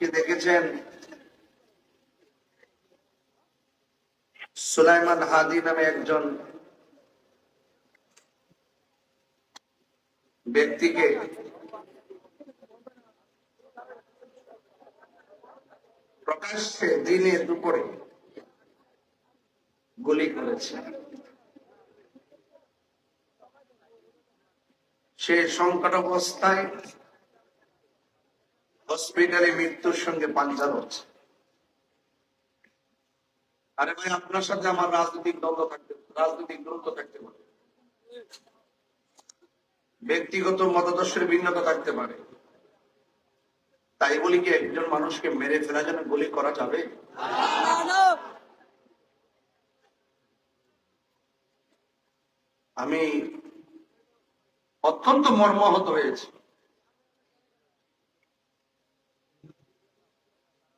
আজকে দেখেছেন সুলাইমান হাদি নামে একজন ব্যক্তিকে প্রকাশ্যে দিনে দুপুরে গুলি করেছে। সে সংকট অবস্থায় হসপিটালে মৃত্যুর সঙ্গে পাঞ্জা হচ্ছে। আরে ভাই, আপনার সাথে আমার রাজনৈতিক দ্বন্দ্ব থাকতে রাজনৈতিক দূরত্ব থাকতে পারে। ব্যক্তিগত মতাদর্শের ভিন্নতা থাকতে পারে। তাই বলি কি, একজন মানুষকে মেরে ফেলা যেন গুলি করা যাবে? আমি অত্যন্ত মর্মাহত হয়েছি।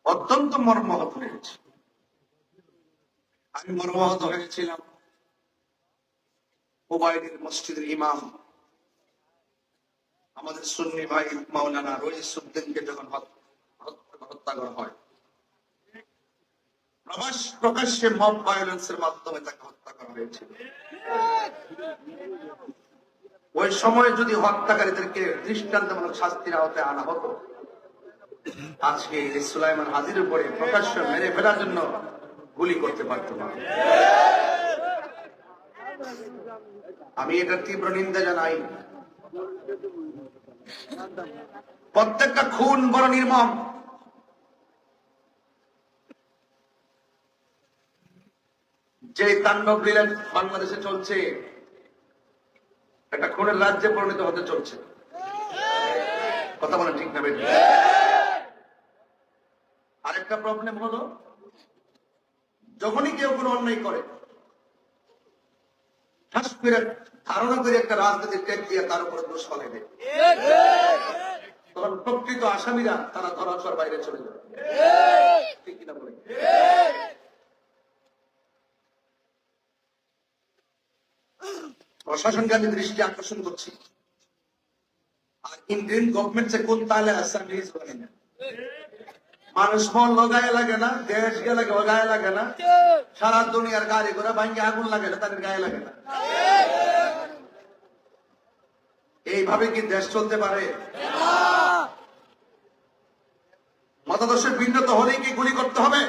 অত্যন্ত মর্মাহত হয়েছে আমি মর্মাহত হয়েছিলাম ওবায়দের মসজিদের ইমাম, আমাদের সুন্নি ভাই মাওলানা রইসুদ্দিনকে যখন হত- হত- হত্যা করা হয়, প্রকাশ প্রকাশ্যে মব ভায়োলেন্সের মাধ্যমে তাকে হত্যা করা হয়েছিল। ওই সময় যদি হত্যাকারীদেরকে দৃষ্টান্তমূলক শাস্তির আওতায় আনা হতো আজকে সুলাইমান হাজির উপরে প্রকাশ্য মেরে ফেলার জন্য গুলি করতে পারত না। আমি এটা তীব্র নিন্দা জানাই। প্রত্যেকটা খুন বড় নির্মম। যে তাণ্ডব লীলা বাংলাদেশে চলছে, একটা খুনের রাজ্যে পরিণত হতে চলছে। কথা বলেন ঠিক না বেঠিক? আরেকটা প্রবলেম হলো, যখনই কেউ কোনো অন্যায় করে, ঠাস করে, ধারণা করে একটা রাজনীতির টেক দিয়ে তার উপরে দোষ ফলে তখন প্রকৃত আসামিরা তারা ধরাছোঁয়ার বাইরে চলে যাবে। প্রশাসনকে আমি দৃষ্টি আকর্ষণ করছি। আর ইন্ডিয়ান গভর্নমেন্ট যে কোন তালে আছে আমি জানি না। মানুষ মন লগায় লাগে না, দেশ গেলে গায়ে লাগে না। সারা দুনিয়ার গাড়ি করে ভাঙ্গে আগুন লাগে না, তাদের গায়ে লাগে না। এইভাবে কি দেশ চলতে পারে? মতাদর্শের ভিন্নতা হলেই কি গুলি করতে হবে?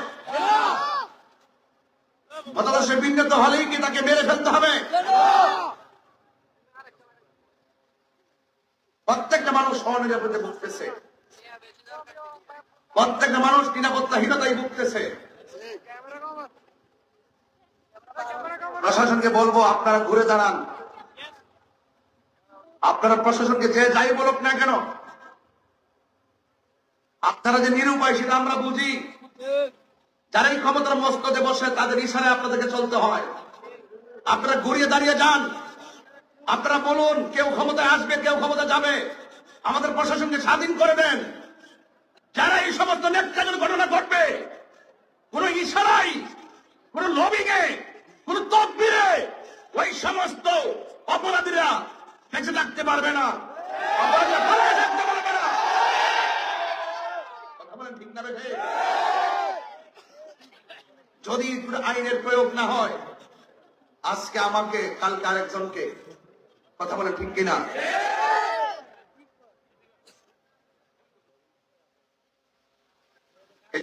মতাদর্শের ভিন্নতা হলেই কি তাকে মেরে ফেলতে হবে? প্রত্যেকটা মানুষ অনিরাপদে ভুগতেছে। প্রত্যেকটা মানুষ নিরাপত্তাহীনতায় ভুগতেছে। প্রশাসনকে বলব, আপনারা ঘুরে দাঁড়ান। আপনারা প্রশাসনকে যে যাই বলুক না কেন, আপনারা যে নিরুপায় সেটা আমরা বুঝি। যারাই ক্ষমতার মস্তদে বসে, তাদের ইশারায় আপনাদেরকে চলতে হয়। আপনারা ঘুরিয়ে দাঁড়িয়ে যান। আপনারা বলুন, কেউ ক্ষমতায় আসবে, কেউ ক্ষমতা যাবে। আমাদের প্রশাসনকে স্বাধীন করে দেন। যারা এই সমস্ত নেতৃত্বের ঘটনা ঘটবে, কোন ইশারাই কোন লবিং এ কোন তদবিরে ওই সমস্ত অপরাধীরা বেঁচে থাকতে পারবে না। যদি আইনের প্রয়োগ না হয়, আজকে আমাকে, কালকে আরেকজনকে, কথা বলে ঠিক কিনা?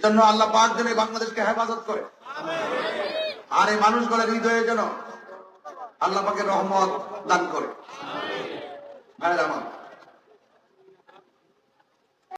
জন্য আল্লাহ পাক যেন বাংলাদেশকে হেফাজত করে। আর এই মানুষগুলোর হৃদয়ে যেন আল্লাহ পাকে রহমত দান করে। ভাইয়ের আমার